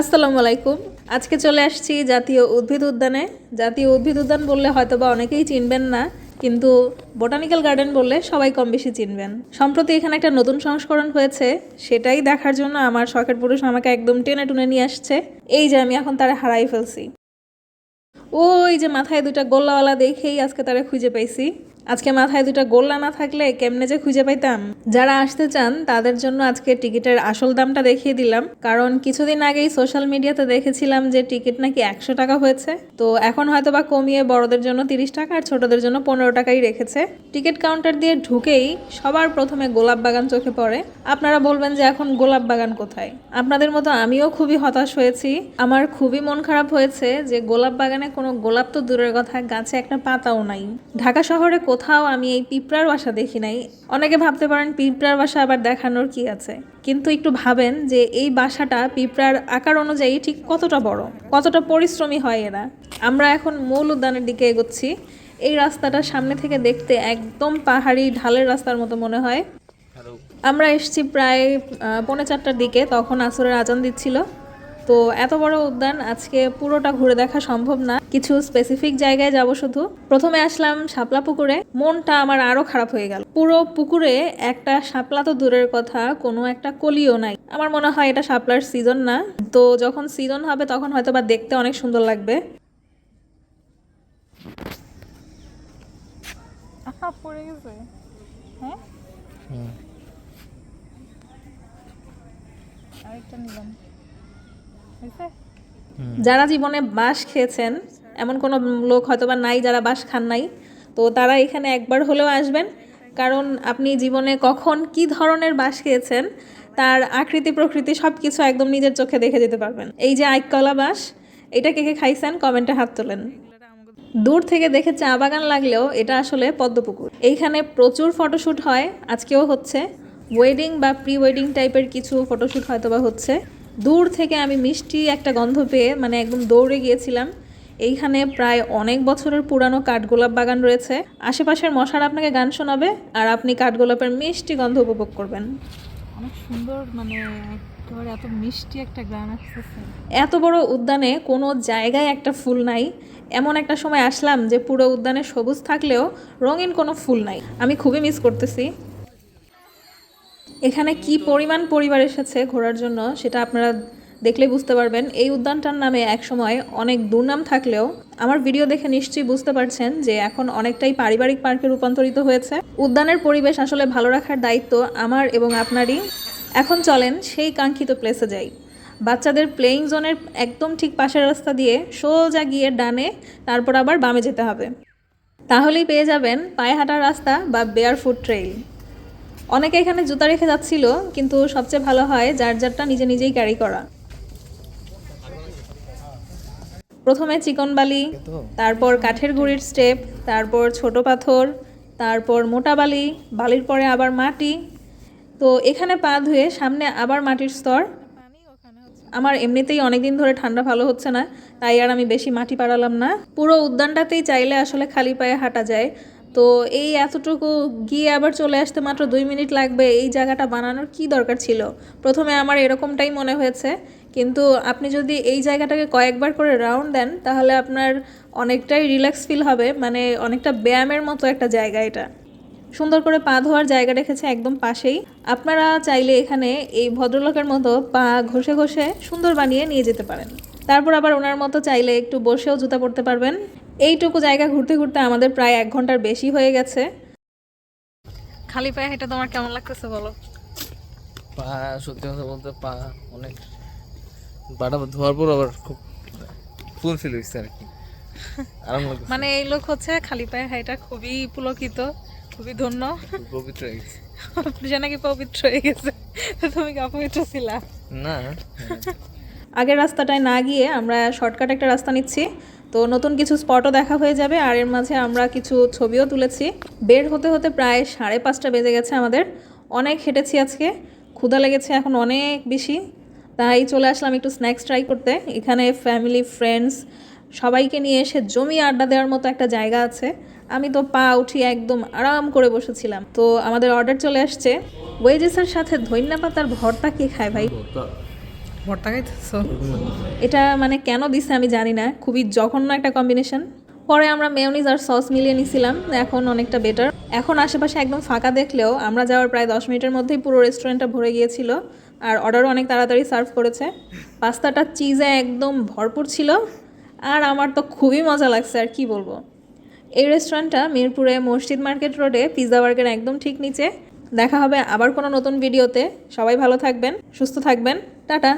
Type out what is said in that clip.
আসসালামু আলাইকুম। আজকে চলে আসছি জাতীয় উদ্ভিদ উদ্যানে। জাতীয় উদ্ভিদ উদ্যান বললে হয়তো বা অনেকেই চিনবেন না, কিন্তু বোটানিক্যাল গার্ডেন বললে সবাই কম বেশি চিনবেন। সম্প্রতি এখানে একটা নতুন সংস্করণ হয়েছে, সেটাই দেখার জন্য আমার শখের পুরুষ আমাকে একদম টেনে টুনে নিয়ে আসছে। এই যে আমি এখন তারা হারাই ফেলছি। ও ওই যে মাথায় দুটা গোল্লাওয়ালা দেখেই আজকে তারা খুঁজে পাইছি। আজকে মাথায় দুটা গোল্লা না থাকলে কেমনে যে খুঁজে পাইতাম। যারা আসতে চান, তাদের জন্য আজকে টিকিটের আসল দামটা দেখিয়ে দিলাম। কারণ কিছুদিন আগেই সোশ্যাল মিডিয়াতে দেখেছিলাম যে টিকিট নাকি একশো টাকা হয়েছে। তো এখন হয়তো বা কমিয়ে বড়দের জন্য তিরিশ টাকা আর ছোটদের জন্য পনেরো টাকাই রেখেছে। টিকিট কাউন্টার দিয়ে ঢুকেই সবার প্রথমে গোলাপ বাগান চোখে পড়ে। আপনারা বলবেন যে এখন গোলাপ বাগান কোথায়? আপনাদের মতো আমিও খুবই হতাশ হয়েছি। আমার খুবই মন খারাপ হয়েছে যে গোলাপ বাগানে কোনো গোলাপ তো দূরের কথা, গাছে একটা পাতাও নাই। ঢাকা শহরে কোথাও আমি এই পিঁপড়ার বাসা দেখি নাই। অনেকে ভাবতে পারেন পিঁপড়ার বাসা আবার দেখানোর কি আছে? কিন্তু একটু ভাবেন যে এই বাসাটা পিঁপড়ার আকার অনুযায়ী ঠিক কতটা বড়, কতটা পরিশ্রমী হয় এরা। আমরা এখন মূল উদ্যানের দিকে এগোচ্ছি। এই রাস্তাটা সামনে থেকে দেখতে একদম পাহাড়ি ঢালের রাস্তার মতো মনে হয়। আমরা এসেছি প্রায় পৌনে চারটার দিকে, তখন আসরের আজান দিচ্ছিল। তো এত বড় উদ্যান আজকে পুরোটা ঘুরে দেখা সম্ভব না। কিছু স্পেসিফিক জায়গায় যাব শুধু। প্রথমে আসলাম শাপলা পুকুরে। মনটা আমার আরও খারাপ হয়ে গেল। পুরো পুকুরে একটা শাপলা তো দূরের কথা কোনো একটা কলিও নাই। আমার মনে হয় এটা শাপলার সিজন না। তো যখন সিজন হবে তখন হয়তো বা দেখতে অনেক সুন্দর লাগবে। পড়ে গেছে। হ্যাঁ? আরেকটা নিলাম। যারা জীবনে বাঁশ খেয়েছেন এমন কোনো লোক হয়তো বা নাই যারা বাঁশ খান নাই। তো তারা এখানে একবার হলেও আসবেন। কারণ আপনি জীবনে কখন কি ধরনের বাঁশ খেয়েছেন তার আকৃতি প্রকৃতি সব কিছু একদম নিজের চোখে দেখে যেতে পারবেন। এই যে আইকলা বাঁশ এটা কে কে খাইছেন কমেন্টে হাত তোলেন। দূর থেকে দেখে চা বাগান লাগলেও এটা আসলে পদ্মপুকুর। এইখানে প্রচুর ফটোশ্যুট হয় আজকেও হচ্ছে। ওয়েডিং বা প্রি ওয়েডিং টাইপের কিছু ফটোশ্যুট হয়তো বা হচ্ছে। দূর থেকে আমি মিষ্টি একটা গন্ধ পেয়ে মানে একদম দৌড়ে গিয়েছিলাম। এইখানে প্রায় অনেক বছরের পুরানো কাঠগোলাপ বাগান রয়েছে। আশেপাশের মশার আপনাকে গান শোনাবে আর আপনি কাঠগোলাপের মিষ্টি গন্ধ উপভোগ করবেন। অনেক সুন্দর মানে এত মিষ্টি একটা গান আসতেছে। এত বড় উদ্যানে কোনো জায়গায় একটা ফুল নাই। এমন একটা সময় আসলাম যে পুরো উদ্যানে সবুজ থাকলেও রঙিন কোনো ফুল নাই। আমি খুবই মিস করতেছি। এখানে কি পরিমাণ পরিবার এসেছে ঘোরার জন্য সেটা আপনারা দেখলে বুঝতে পারবেন। এই উদ্যানটার নামে একসময় অনেক দুর্নাম থাকলেও আমার ভিডিও দেখে নিশ্চয়ই বুঝতে পারছেন যে এখন অনেকটাই পারিবারিক পার্কে রূপান্তরিত হয়েছে। উদ্যানের পরিবেশ আসলে ভালো রাখার দায়িত্ব আমার এবং আপনারই। এখন চলেন সেই কাঙ্ক্ষিত প্লেসে যাই। বাচ্চাদের প্লেয়িং জোনের একদম ঠিক পাশের রাস্তা দিয়ে সোজা গিয়ে ডানে, তারপর আবার বামে যেতে হবে। তাহলেই পেয়ে যাবেন পায়ে হাঁটার রাস্তা বা বেয়ার ফুট ট্রেইল অনেকে এখানে জুতা রেখে যাচ্ছিল, কিন্তু সবচেয়ে ভালো হয় যার যারটা নিজে নিজেই ক্যারি করা। প্রথমে চিকন বালি, তারপর কাঠের গুঁড়ির স্টেপ তারপর ছোট পাথর, তারপর মোটা বালি, বালির পরে আবার মাটি। তো এখানে পা ধুয়ে সামনে আবার মাটির স্তর। আমার এমনিতেই অনেকদিন ধরে ঠান্ডা ভালো হচ্ছে না, তাই আর আমি বেশি মাটি পাড়ালাম না। পুরো উদ্যানটাতেই চাইলে আসলে খালি পায়ে হাঁটা যায়। তো এই এতটুকু গিয়ে আবার চলে আসতে মাত্র দুই মিনিট লাগবে এই জায়গাটা বানানোর কি দরকার ছিল? প্রথমে আমার এরকমটাই মনে হয়েছে। কিন্তু আপনি যদি এই জায়গাটাকে কয়েকবার করে রাউন্ড দেন, তাহলে আপনার অনেকটাই রিল্যাক্স ফিল হবে। মানে অনেকটা ব্যায়ামের মতো একটা জায়গা এটা। সুন্দর করে পা ধোয়ার জায়গা রেখেছে একদম পাশেই। আপনারা চাইলে এখানে এই ভদ্রলোকের মতো পা ঘষে ঘষে সুন্দর বানিয়ে নিয়ে যেতে পারেন। তারপর আবার ওনার মতো চাইলে একটু বসেও জুতা পরতে পারবেন। এইটুকু জায়গা ঘুরতে ঘুরতে আমাদের প্রায় এক ঘণ্টার বেশি হয়ে গেছে। খালি পায়ে হেঁটে তোমার কেমন লাগতেছে বলো? পা সত্যি কথা বলতে পা অনেক ধোয়ার পর আবার খুব ফুল ফিল হয়েছে আর কি। আরাম লাগছে মানে এই লোক হচ্ছে খালি পায়ে হাঁটা খুবই পুলকিত খুবই ধন্য। পবিত্র হয়ে গেছে। সে নাকি পবিত্র হয়ে গেছে? তুমি কি অপবিত্র ছিলা? না আগের রাস্তাটায় না গিয়ে আমরা শর্টকাট একটা রাস্তা নিচ্ছি। তো নতুন কিছু স্পটও দেখা হয়ে যাবে, আর এর মাঝে আমরা কিছু ছবিও তুলেছি। বের হতে হতে প্রায় সাড়ে পাঁচটা বেজে গেছে আমাদের। অনেক হেঁটেছি আজকে, ক্ষুধা লেগেছে এখন অনেক বেশি। তাই চলে আসলাম একটু স্ন্যাক্স ট্রাই করতে। এখানে ফ্যামিলি ফ্রেন্ডস সবাইকে নিয়ে এসে জমি আড্ডা দেওয়ার মতো একটা জায়গা আছে। আমি তো পা উঠি একদম আরাম করে বসেছিলাম। তো আমাদের অর্ডার চলে আসছে। ওয়েজেসের সাথে ধন্যা পাতার ভর্তা কে খায় ভাই? এটা মানে কেন দিছে আমি জানি না, খুবই জঘন্য একটা কম্বিনেশন পরে আমরা মেয়নিজ আর সস মিলিয়ে নিছিলাম, এখন অনেকটা বেটার এখন আশেপাশে একদম ফাঁকা দেখলেও আমরা যাওয়ার প্রায় দশ মিনিটের মধ্যেই পুরো রেস্টুরেন্টটা ভরে গিয়েছিল, আর অর্ডারও অনেক তাড়াতাড়ি সার্ভ করেছে। পাস্তাটা চিজে একদম ভরপুর ছিল, আর আমার তো খুবই মজা লাগছে, আর কি বলব। এই রেস্টুরেন্টটা মিরপুরে মসজিদ মার্কেট রোডে পিৎজা বার্গের একদম ঠিক নিচে। দেখা হবে আবার কোনো নতুন ভিডিওতে সবাই ভালো থাকবেন, সুস্থ থাকবেন। টাটা।